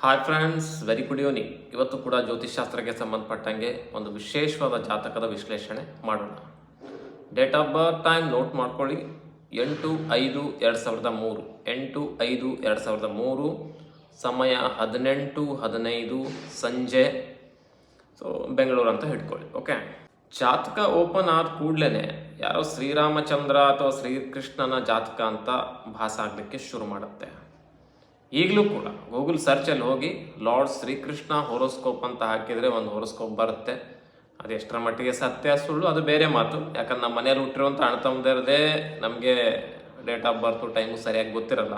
Hi friends very good evening ಇವತ್ತು ಕೂಡ ಜ್ಯೋತಿಷ್ಶಾಸ್ತ್ರಕ್ಕೆ ಸಂಬಂಧಪಟ್ಟಂಗೆ ಒಂದು ವಿಶೇಷವಾದ ಜಾತಕದ ವಿಶ್ಲೇಷಣೆ ಮಾಡೋಣ. Date of birth time note ಮಾಡ್ಕೊಳ್ಳಿ. ಎಂಟು ಐದು ಎರಡು ಸಾವಿರದ ಮೂರು. ಎಂಟು ಐದು ಎರಡು ಸಾವಿರದ ಮೂರು. ಸಮಯ ಹದಿನೆಂಟು ಹದಿನೈದು ಸಂಜೆ. ಸೊ ಬೆಂಗಳೂರು ಅಂತ ಹಿಡ್ಕೊಳ್ಳಿ ಓಕೆ ಜಾತಕ ಓಪನ್ ಆದ ಕೂಡಲೇ ಯಾರೋ ಶ್ರೀರಾಮಚಂದ್ರ ಅಥವಾ ಶ್ರೀಕೃಷ್ಣನ ಜಾತಕ ಅಂತ ಭಾಸ ಆಗಲಿಕ್ಕೆ ಶುರು ಮಾಡುತ್ತೆ. ಈಗಲೂ ಕೂಡ ಗೂಗಲ್ ಸರ್ಚಲ್ಲಿ ಹೋಗಿ ಲಾರ್ಡ್ ಶ್ರೀಕೃಷ್ಣ ಹೊರೋಸ್ಕೋಪ್ ಅಂತ ಹಾಕಿದರೆ ಒಂದು ಹೊರೋಸ್ಕೋಪ್ ಬರುತ್ತೆ. ಅದು ಎಷ್ಟರ ಮಟ್ಟಿಗೆ ಸತ್ಯ, ಸುಳ್ಳು, ಅದು ಬೇರೆ ಮಾತು. ಯಾಕಂದ್ರೆ ನಮ್ಮ ಮನೇಲಿ ಹುಟ್ಟಿರುವಂಥ ಅಣ್ಣ ತಮ್ಮದಿರದೇ ನಮಗೆ ಡೇಟ್ ಆಫ್ ಬರ್ತು ಟೈಮು ಸರಿಯಾಗಿ ಗೊತ್ತಿರಲ್ಲ.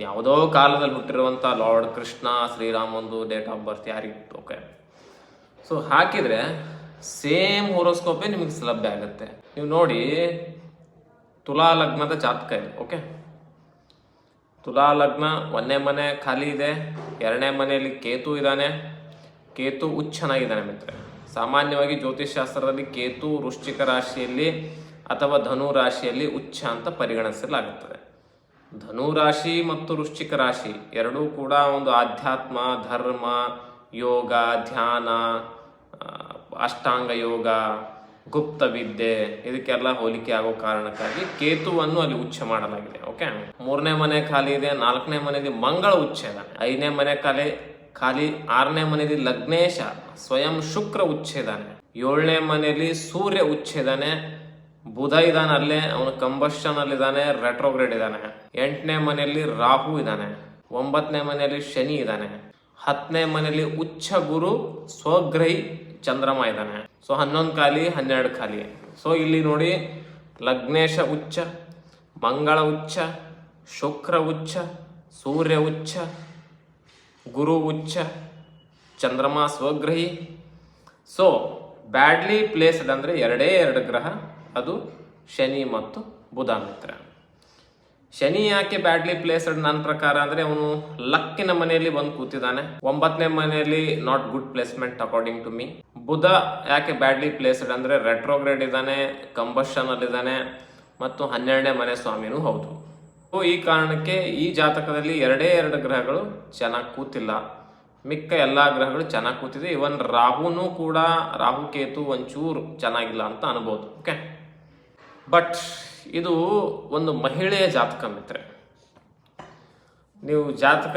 ಯಾವುದೋ ಕಾಲದಲ್ಲಿ ಹುಟ್ಟಿರುವಂಥ ಲಾರ್ಡ್ ಕೃಷ್ಣ ಶ್ರೀರಾಮಂದು ಡೇಟ್ ಆಫ್ ಬರ್ತ್ ಯಾರಿಗೆ ಓಕೆ ಸೊ ಹಾಕಿದರೆ ಸೇಮ್ ಹೊರೋಸ್ಕೋಪೇ ನಿಮಗೆ ಸುಲಭ್ಯ ಆಗುತ್ತೆ. ನೀವು ನೋಡಿ ತುಲಾ ಲಗ್ನದ ಜಾತಕ ಇದೆ ಓಕೆ ತುಲಾ ಲಗ್ನ ಒಂದನೇ ಮನೆ ಖಾಲಿ ಇದೆ, ಎರಡನೇ ಮನೆಯಲ್ಲಿ ಕೇತು ಇದ್ದಾನೆ. ಕೇತು ಹುಚ್ಚನಾಗಿದ್ದಾನೆ ಮಿತ್ರ ಸಾಮಾನ್ಯವಾಗಿ ಜ್ಯೋತಿಷ್ಶಾಸ್ತ್ರದಲ್ಲಿ ಕೇತು ವೃಶ್ಚಿಕ ರಾಶಿಯಲ್ಲಿ ಅಥವಾ ಧನು ರಾಶಿಯಲ್ಲಿ ಉಚ್ಚ ಅಂತ ಪರಿಗಣಿಸಲಾಗುತ್ತದೆ. ಧನು ರಾಶಿ ಮತ್ತು ವೃಶ್ಚಿಕ ರಾಶಿ ಎರಡೂ ಕೂಡ ಒಂದು ಆಧ್ಯಾತ್ಮ, ಧರ್ಮ, ಯೋಗ, ಧ್ಯಾನ ಅಷ್ಟಾಂಗ ಯೋಗ ಗುಪ್ತ ವಿದ್ಯೆ ಇದಕ್ಕೆಲ್ಲ ಹೋಲಿಕೆ ಆಗೋ ಕಾರಣಕ್ಕಾಗಿ ಕೇತುವನ್ನು ಅಲ್ಲಿ ಉಚ್ಚ ಮಾಡಲಾಗಿದೆ ಓಕೆ ಮೂರನೇ ಮನೆ ಖಾಲಿ ಇದೆ, ನಾಲ್ಕನೇ ಮನೆಯಲ್ಲಿ ಮಂಗಳ ಉಚ್ಚ ಇದ್ದಾನೆ ಐದನೇ ಮನೆ ಖಾಲಿ ಖಾಲಿ, ಆರನೇ ಮನೆಯಲ್ಲಿ ಲಗ್ನೇಶ, ಸ್ವಯಂ ಶುಕ್ರ ಉಚ್ಚ ಇದ್ದಾನೆ. ಏಳನೇ ಮನೆಯಲ್ಲಿ ಸೂರ್ಯ ಉಚ್ಚ ಇದ್ದಾನೆ. ಬುಧ ಇದ್ದಾನೆ ಅಲ್ಲೇ, ಅವನು ಕಂಬಶನ್ ಅಲ್ಲಿ ಇದ್ದಾನೆ ರೆಟ್ರೋಗ್ರೇಡ್ ಇದ್ದಾನೆ. ಎಂಟನೇ ಮನೆಯಲ್ಲಿ ರಾಹು ಇದ್ದಾನೆ. ಒಂಬತ್ತನೇ ಮನೆಯಲ್ಲಿ ಶನಿ ಇದ್ದಾನೆ. ಹತ್ತನೇ ಮನೆಯಲ್ಲಿ ಉಚ್ಚ ಗುರು, ಸ್ವಗ್ರಹಿ ಚಂದ್ರಮ ಇದ್ದಾನೆ. ಸೊ ಹನ್ನೊಂದು ಖಾಲಿ, ಹನ್ನೆರಡು ಖಾಲಿ. ಸೊ ಇಲ್ಲಿ ನೋಡಿ, ಲಗ್ನೇಶ ಉಚ್ಚ, ಮಂಗಳ ಉಚ್ಚ, ಶುಕ್ರ ಉಚ್ಚ, ಸೂರ್ಯ ಉಚ್ಚ, ಗುರು ಉಚ್ಚ, ಚಂದ್ರಮ ಸ್ವಗ್ರಹಿ. ಸೊ ಬ್ಯಾಡ್ಲಿ ಪ್ಲೇಸ್ಡ್ ಅಂದರೆ ಎರಡೇ ಎರಡು ಗ್ರಹ, ಅದು ಶನಿ ಮತ್ತು ಬುಧ ಮಿತ್ರ. ಶನಿ ಯಾಕೆ ಬ್ಯಾಡ್ಲಿ ಪ್ಲೇಸ್ಡ್ ನನ್ನ ಪ್ರಕಾರ ಅಂದರೆ ಅವನು ಲಕ್ಕಿನ ಮನೆಯಲ್ಲಿ ಬಂದು ಕೂತಿದ್ದಾನೆ. ಒಂಬತ್ತನೇ ಮನೆಯಲ್ಲಿ not good placement according to me ಬುಧ ಯಾಕೆ ಬ್ಯಾಡ್ಲಿ ಪ್ಲೇಸ್ಡ್ ಅಂದ್ರೆ ರೆಟ್ರೋಗ್ರೇಡ್ ಇದ್ದಾನೆ ಅಲ್ಲಿದ್ದಾನೆ ಮತ್ತು ಹನ್ನೆರಡನೇ ಮನೆ ಸ್ವಾಮಿನೂ ಹೌದು. ಸೊ ಈ ಕಾರಣಕ್ಕೆ ಈ ಜಾತಕದಲ್ಲಿ ಎರಡೇ ಎರಡು ಗ್ರಹಗಳು ಚೆನ್ನಾಗಿ ಕೂತಿಲ್ಲ. ಮಿಕ್ಕ ಎಲ್ಲ ಗ್ರಹಗಳು ಚೆನ್ನಾಗಿ ಕೂತಿದೆ. ಇವನ್ ರಾಹುನೂ ಕೂಡ ರಾಹು ಕೇತು ಒಂಚೂರು ಚೆನ್ನಾಗಿಲ್ಲ ಅಂತ ಅನ್ಬೋದು. ಓಕೆ ಬಟ್ ಇದು ಒಂದು ಮಹಿಳೆಯ ಜಾತಕ ಮಿತ್ರೆ ನೀವು ಜಾತಕ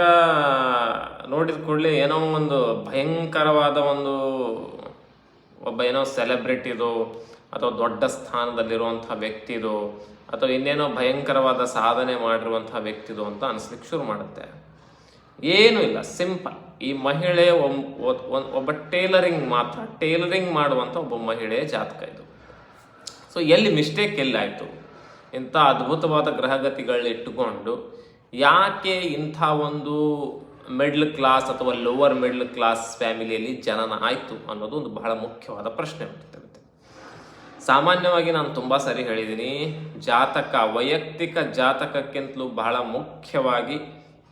ನೋಡಿದ ಕೂಡಲೇ ಏನೋ ಒಂದು ಭಯಂಕರವಾದ ಒಂದು ಒಬ್ಬ ಏನೋ ಸೆಲೆಬ್ರಿಟಿದು ಅಥವಾ ದೊಡ್ಡ ಸ್ಥಾನದಲ್ಲಿರುವಂಥ ವ್ಯಕ್ತಿದು ಅಥವಾ ಇನ್ನೇನೋ ಭಯಂಕರವಾದ ಸಾಧನೆ ಮಾಡಿರುವಂಥ ವ್ಯಕ್ತಿದು ಅಂತ ಅನಿಸ್ಲಿಕ್ಕೆ ಶುರು ಮಾಡುತ್ತೆ. ಏನೂ ಇಲ್ಲ ಸಿಂಪಲ್ ಈ ಮಹಿಳೆ ಒಬ್ಬ ಟೇಲರಿಂಗ್ ಮಾತ್ರ ಟೇಲರಿಂಗ್ ಮಾಡುವಂಥ ಒಬ್ಬ ಮಹಿಳೆಯ ಜಾತಕ ಇದು. ಸೊ ಎಲ್ಲಿ ಮಿಸ್ಟೇಕ್ ಎಲ್ಲಿ ಆಯಿತು ಇಂಥ ಅದ್ಭುತವಾದ ಗ್ರಹಗತಿಗಳನ್ನ ಇಟ್ಟುಕೊಂಡು ಯಾಕೆ ಇಂಥ ಒಂದು ಮಿಡ್ಲ್ ಕ್ಲಾಸ್ ಅಥವಾ ಲೋವರ್ ಮಿಡ್ಲ್ ಕ್ಲಾಸ್ ಫ್ಯಾಮಿಲಿಯಲ್ಲಿ ಜನನ ಆಯಿತು ಅನ್ನೋದು ಒಂದು ಬಹಳ ಮುಖ್ಯವಾದ ಪ್ರಶ್ನೆ ಹುಟ್ಟುತ್ತೆ ಸಾಮಾನ್ಯವಾಗಿ ನಾನು ತುಂಬ ಸರಿ ಹೇಳಿದ್ದೀನಿ ಜಾತಕ, ವೈಯಕ್ತಿಕ ಜಾತಕಕ್ಕಿಂತಲೂ ಬಹಳ ಮುಖ್ಯವಾಗಿ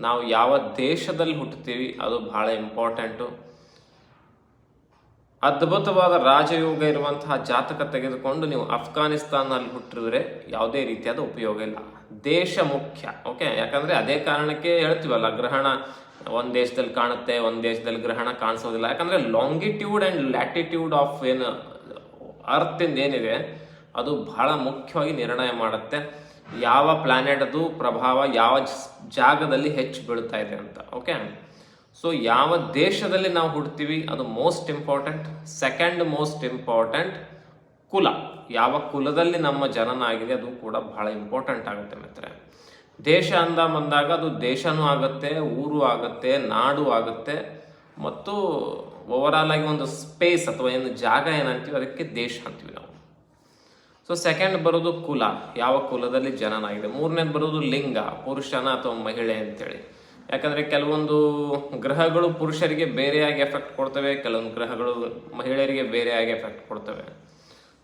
ನಾವು ಯಾವ ದೇಶದಲ್ಲಿ ಹುಟ್ಟುತ್ತೀವಿ, ಅದು ಬಹಳ ಇಂಪಾರ್ಟೆಂಟು ಅದ್ಭುತವಾದ ರಾಜಯೋಗ ಇರುವಂತಹ ಜಾತಕ ತೆಗೆದುಕೊಂಡು ನೀವು ಅಫ್ಘಾನಿಸ್ತಾನಲ್ಲಿ ಹುಟ್ಟಿದ್ರೆ ಯಾವುದೇ ರೀತಿಯಾದ ಉಪಯೋಗ ಇಲ್ಲ. ದೇಶ ಮುಖ್ಯ ಓಕೆ ಯಾಕಂದ್ರೆ ಅದೇ ಕಾರಣಕ್ಕೆ ಹೇಳ್ತೀವಲ್ಲ, ಗ್ರಹಣ ಒಂದ್ ದೇಶದಲ್ಲಿ ಕಾಣುತ್ತೆ, ಒಂದು ದೇಶದಲ್ಲಿ ಗ್ರಹಣ ಕಾಣಿಸೋದಿಲ್ಲ. ಯಾಕಂದ್ರೆ ಲಾಂಗಿಟ್ಯೂಡ್ ಅಂಡ್ ಲ್ಯಾಟಿಟ್ಯೂಡ್ ಆಫ್ ಏನು ಅರ್ತ್ ಇಂದ ಏನಿದೆ, ಅದು ಬಹಳ ಮುಖ್ಯವಾಗಿ ನಿರ್ಣಯ ಮಾಡುತ್ತೆ. ಯಾವ ಪ್ಲಾನೆಟ್ ಅದು, ಪ್ರಭಾವ ಯಾವ ಜಾಗದಲ್ಲಿ ಹೆಚ್ಚು ಬೀಳ್ತಾ ಇದೆ ಅಂತ ಓಕೆ ಸೊ ಯಾವ ದೇಶದಲ್ಲಿ ನಾವು ಹುಡ್ತೀವಿ, ಅದು most important second most important ಕುಲ. ಯಾವ ಕುಲದಲ್ಲಿ ನಮ್ಮ ಜನನ ಆಗಿದೆ, ಅದು ಕೂಡ ಬಹಳ ಇಂಪಾರ್ಟೆಂಟ್ ಆಗುತ್ತೆ ಮಿತ್ರ ದೇಶ ಅಂದ ಬಂದಾಗ ಅದು ದೇಶನೂ ಆಗುತ್ತೆ, ಊರು ಆಗುತ್ತೆ, ನಾಡು ಆಗುತ್ತೆ. ಮತ್ತು ಓವರಾಲ್ ಆಗಿ ಒಂದು ಸ್ಪೇಸ್ ಅಥವಾ ಏನು ಜಾಗ ಏನಂತೀವಿ ಅದಕ್ಕೆ ದೇಶ ಅಂತೀವಿ ನಾವು. ಸೊ ಸೆಕೆಂಡ್ ಬರೋದು ಕುಲ. ಯಾವ ಕುಲದಲ್ಲಿ ಜನನಾಗಿದೆ? ಮೂರನೇದು ಬರೋದು ಲಿಂಗ, ಪುರುಷನ ಅಥವಾ ಮಹಿಳೆ ಅಂತೇಳಿ. ಯಾಕಂದರೆ ಕೆಲವೊಂದು ಗ್ರಹಗಳು ಪುರುಷರಿಗೆ ಬೇರೆಯಾಗಿ ಎಫೆಕ್ಟ್ ಕೊಡ್ತವೆ, ಕೆಲವೊಂದು ಗ್ರಹಗಳು ಮಹಿಳೆಯರಿಗೆ ಬೇರೆಯಾಗಿ ಎಫೆಕ್ಟ್ ಕೊಡ್ತವೆ.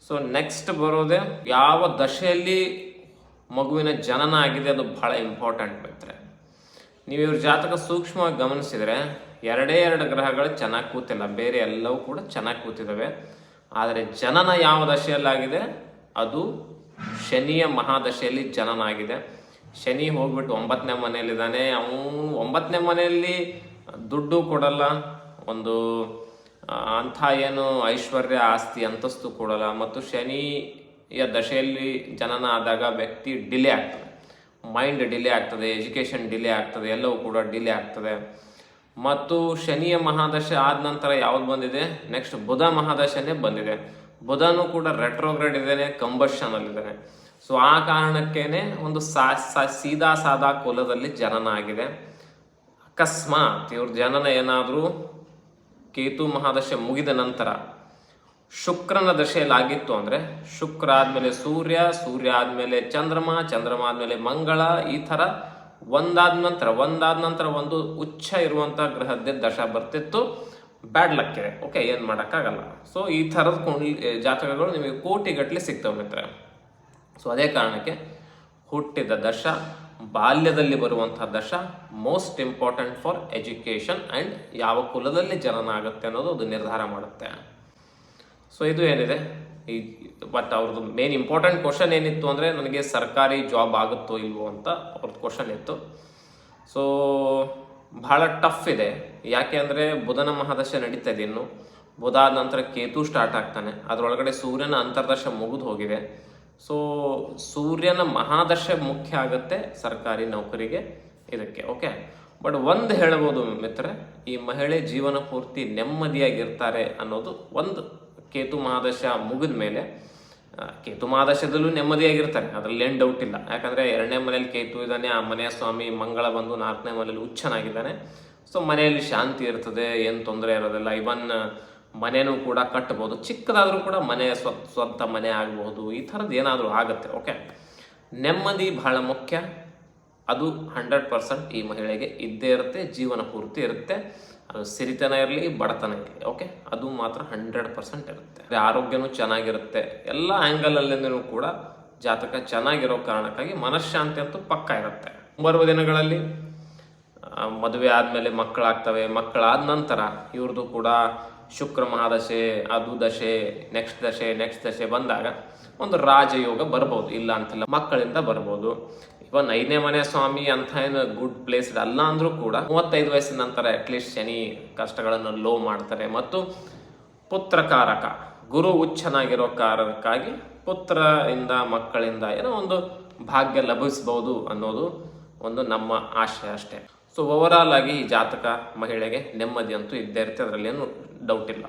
ಸೊ ನೆಕ್ಸ್ಟ್ ಬರೋದೇ ಯಾವ ದಶೆಯಲ್ಲಿ ಮಗುವಿನ ಜನನ ಆಗಿದೆ, ಅದು ಬಹಳ ಇಂಪಾರ್ಟೆಂಟ್ ಮಿತ್ರೆ ನೀವು ಇವ್ರ ಜಾತಕ ಸೂಕ್ಷ್ಮವಾಗಿ ಗಮನಿಸಿದರೆ, ಎರಡೇ ಎರಡು ಗ್ರಹಗಳು ಚೆನ್ನಾಗಿ ಕೂತಿಲ್ಲ. ಬೇರೆ ಎಲ್ಲವೂ ಕೂಡ ಚೆನ್ನಾಗಿ ಕೂತಿದ್ದಾವೆ ಆದರೆ ಜನನ ಯಾವ ದಶೆಯಲ್ಲಾಗಿದೆ? ಅದು ಶನಿಯ ಮಹಾದಶೆಯಲ್ಲಿ ಜನನ ಆಗಿದೆ ಶನಿ ಹೋಗ್ಬಿಟ್ಟು ಒಂಬತ್ತನೇ ಮನೆಯಲ್ಲಿದ್ದಾನೆ. ಅವನು ಒಂಬತ್ತನೇ ಮನೆಯಲ್ಲಿ ದುಡ್ಡು ಕೊಡಲ್ಲ. ಒಂದು ಅಂಥ ಏನು ಐಶ್ವರ್ಯ, ಆಸ್ತಿ, ಅಂತಸ್ತು ಕೊಡಲ್ಲ. ಮತ್ತು ಶನಿಯ ದಶೆಯಲ್ಲಿ ಜನನ ಆದಾಗ ವ್ಯಕ್ತಿ ಡಿಲೇ ಆಗ್ತದೆ. ಮೈಂಡ್ ಡಿಲೇ ಆಗ್ತದೆ, ಎಜುಕೇಷನ್ ಡಿಲೇ ಆಗ್ತದೆ, ಎಲ್ಲವೂ ಕೂಡ ಡಿಲೇ ಆಗ್ತದೆ. ಮತ್ತು ಶನಿಯ ಮಹಾದಶೆ ಆದ ನಂತರ ಯಾವ್ದು ಬಂದಿದೆ? ನೆಕ್ಸ್ಟ್ ಬುಧ ಮಹಾದಶನೇ ಬಂದಿದೆ. ಬುಧನೂ ಕೂಡ ರೆಟ್ರೋಗ್ರೇಡ್ ಇದ್ದಾನೆ ಕಂಬಷನ್ ಅಲ್ಲಿದ್ದಾನೆ ಸೊ ಆ ಕಾರಣಕ್ಕೇನೆ ಒಂದು ಸಾ- ಸೀದಾ ಸಾದಾ ಕುಲದಲ್ಲಿ ಜನನ ಆಗಿದೆ. ಅಕಸ್ಮಾತ್ ಇವ್ರ ಜನನ ಏನಾದರೂ ಕೇತು ಮಹಾದಶೆ ಮುಗಿದ ನಂತರ ಶುಕ್ರನ ದಶೆಯಲ್ಲಿ ಆಗಿತ್ತು ಅಂದರೆ ಶುಕ್ರ ಆದಮೇಲೆ ಸೂರ್ಯ ಸೂರ್ಯ ಆದಮೇಲೆ ಚಂದ್ರಮ ಚಂದ್ರಮ ಆದಮೇಲೆ ಮಂಗಳ, ಈ ಥರ ಒಂದಾದ ನಂತರ ಒಂದಾದ ನಂತರ ಒಂದು ಉಚ್ಚ ಇರುವಂಥ ಗ್ರಹದ್ದೇ ದಶ ಬರ್ತಿತ್ತು. ಬ್ಯಾಡ್ ಲಕ್ ಇದೆ. ಓಕೆ ಏನು ಮಾಡೋಕ್ಕಾಗಲ್ಲ. ಸೊ ಈ ಥರದ ಜಾತಕಗಳು ನಿಮಗೆ ಕೋಟಿಗಟ್ಟಲೆ ಸಿಗ್ತವೆ ಮಿತ್ರ ಸೊ ಅದೇ ಕಾರಣಕ್ಕೆ ಹುಟ್ಟಿದ ದಶ, ಬಾಲ್ಯದಲ್ಲಿ ಬರುವಂಥ ದಶ most important for education and ಯಾವ ಕುಲದಲ್ಲಿ ಜನನ ಆಗುತ್ತೆ ಅನ್ನೋದು ಅದು ನಿರ್ಧಾರ ಮಾಡುತ್ತೆ. ಸೊ ಇದು ಏನಿದೆ? ಈ ಬಟ್ ಅವ್ರದ್ದು ಮೇನ್ ಇಂಪಾರ್ಟೆಂಟ್ ಕ್ವಶನ್ ಏನಿತ್ತು ಅಂದರೆ, ನನಗೆ ಸರ್ಕಾರಿ ಜಾಬ್ ಆಗುತ್ತೋ ಇಲ್ವೋ ಅಂತ ಅವ್ರದ್ದು ಕ್ವಶನ್ ಇತ್ತು. ಸೊ ಬಹಳ ಟಫ್ ಇದೆ. ಯಾಕೆ ಅಂದರೆ, ಬುಧನ ಮಹಾದಶೆ ನಡೀತಾ ಇದೆ ಇನ್ನು. ಬುಧ ಆದ ನಂತರ ಕೇತು ಸ್ಟಾರ್ಟ್ ಆಗ್ತಾನೆ. ಅದರೊಳಗಡೆ ಸೂರ್ಯನ ಅಂತರ್ದಶ ಮುಗಿದು ಹೋಗಿದೆ. ಸೊ ಸೂರ್ಯನ ಮಹಾದಶೆ ಮುಖ್ಯ ಆಗುತ್ತೆ ಸರ್ಕಾರಿ ನೌಕರಿಗೆ ಇದಕ್ಕೆ ಓಕೆ ಬಟ್ ಒಂದು ಹೇಳ್ಬೋದು ಮಿತ್ರ ಈ ಮಹಿಳೆ ಜೀವನ ಪೂರ್ತಿ ನೆಮ್ಮದಿಯಾಗಿರ್ತಾರೆ ಅನ್ನೋದು ಒಂದು ಕೇತು ಮಹಾದಶ ಮುಗಿದ ಮೇಲೆ ಕೇತು ಮಹಾದಶದಲ್ಲೂ ನೆಮ್ಮದಿಯಾಗಿರ್ತಾರೆ, ಅದರಲ್ಲಿ ಏನು ಡೌಟ್ ಇಲ್ಲ. ಯಾಕಂದರೆ ಎರಡನೇ ಮನೇಲಿ ಕೇತು ಇದ್ದಾನೆ, ಆ ಮನೆಯ ಸ್ವಾಮಿ ಮಂಗಳ ಬಂದು ನಾಲ್ಕನೇ ಮನೇಲಿ ಹುಚ್ಚನಾಗಿದ್ದಾನೆ. ಸೊ ಮನೆಯಲ್ಲಿ ಶಾಂತಿ ಇರ್ತದೆ, ಏನು ತೊಂದರೆ ಇರೋದಿಲ್ಲ. ಇವನ್ ಮನೆಯೂ ಕೂಡ ಕಟ್ಟಬಹುದು ಚಿಕ್ಕದಾದರೂ ಕೂಡ ಮನೆ ಸ್ವ, ಸ್ವಂತ ಮನೆ ಆಗಬಹುದು ಈ ಥರದ್ದು ಏನಾದರೂ ಆಗುತ್ತೆ ಓಕೆ ನೆಮ್ಮದಿ ಬಹಳ ಮುಖ್ಯ. ಅದು ಹಂಡ್ರೆಡ್ ಪರ್ಸೆಂಟ್ ಈ ಮಹಿಳೆಗೆ ಇದ್ದೇ ಇರುತ್ತೆ, ಜೀವನ ಪೂರ್ತಿ ಇರುತ್ತೆ. ಸಿರಿತನ ಇರಲಿ, ಬಡತನ ಇರಲಿ ಓಕೆ ಅದು ಮಾತ್ರ ಹಂಡ್ರೆಡ್ ಪರ್ಸೆಂಟ್ ಇರುತ್ತೆ. ಅದೇ ಆರೋಗ್ಯನೂ ಚೆನ್ನಾಗಿರುತ್ತೆ. ಎಲ್ಲ ಆ್ಯಂಗಲಲ್ಲಿಂದನೂ ಕೂಡ ಜಾತಕ ಚೆನ್ನಾಗಿರೋ ಕಾರಣಕ್ಕಾಗಿ ಮನಃಶಾಂತಿ ಅಂತೂ ಪಕ್ಕ ಇರುತ್ತೆ. ಮುಂಬರುವ ದಿನಗಳಲ್ಲಿ ಮದುವೆ ಆದಮೇಲೆ ಮಕ್ಕಳಾಗ್ತವೆ, ಮಕ್ಕಳಾದ ನಂತರ ಇವ್ರದ್ದು ಕೂಡ ಶುಕ್ರ ಮಹಾದಶೆ, ಅದು ದಶೆ ನೆಕ್ಸ್ಟ್ ದಶೆ ನೆಕ್ಸ್ಟ್ ದಶೆ ಬಂದಾಗ ಒಂದು ರಾಜಯೋಗ ಬರ್ಬೋದು, ಇಲ್ಲ ಅಂತಿಲ್ಲ, ಮಕ್ಕಳಿಂದ ಬರ್ಬೋದು. ಇವನ್ ಐದನೇ ಮನೆ ಸ್ವಾಮಿ ಅಂತ ಏನು ಗುಡ್ ಪ್ಲೇಸ್ ಅಲ್ಲ ಅಂದರೂ ಕೂಡ ಮೂವತ್ತೈದು ವಯಸ್ಸಿನ ನಂತರ ಅಟ್ಲೀಸ್ಟ್ ಶನಿ ಕಷ್ಟಗಳನ್ನು ಲೋ ಮಾಡ್ತಾರೆ. ಮತ್ತು ಪುತ್ರಕಾರಕ, ಗುರು ಹುಚ್ಚನಾಗಿರೋ ಕಾರಣಕ್ಕಾಗಿ ಪುತ್ರ ಇಂದ ಮಕ್ಕಳಿಂದ ಏನೋ ಒಂದು ಭಾಗ್ಯ ಲಭಿಸ್ಬೋದು ಅನ್ನೋದು ಒಂದು ನಮ್ಮ ಆಶಯ ಅಷ್ಟೇ. ಸೊ ಓವರಾಲ್ ಆಗಿ ಈ ಜಾತಕ ಮಹಿಳೆಗೆ ನೆಮ್ಮದಿ ಅಂತೂ ಇದ್ದೇ ಇರುತ್ತೆ. ಅದರಲ್ಲಿ ಏನು ಡೌಟ್ ಇಲ್ಲ.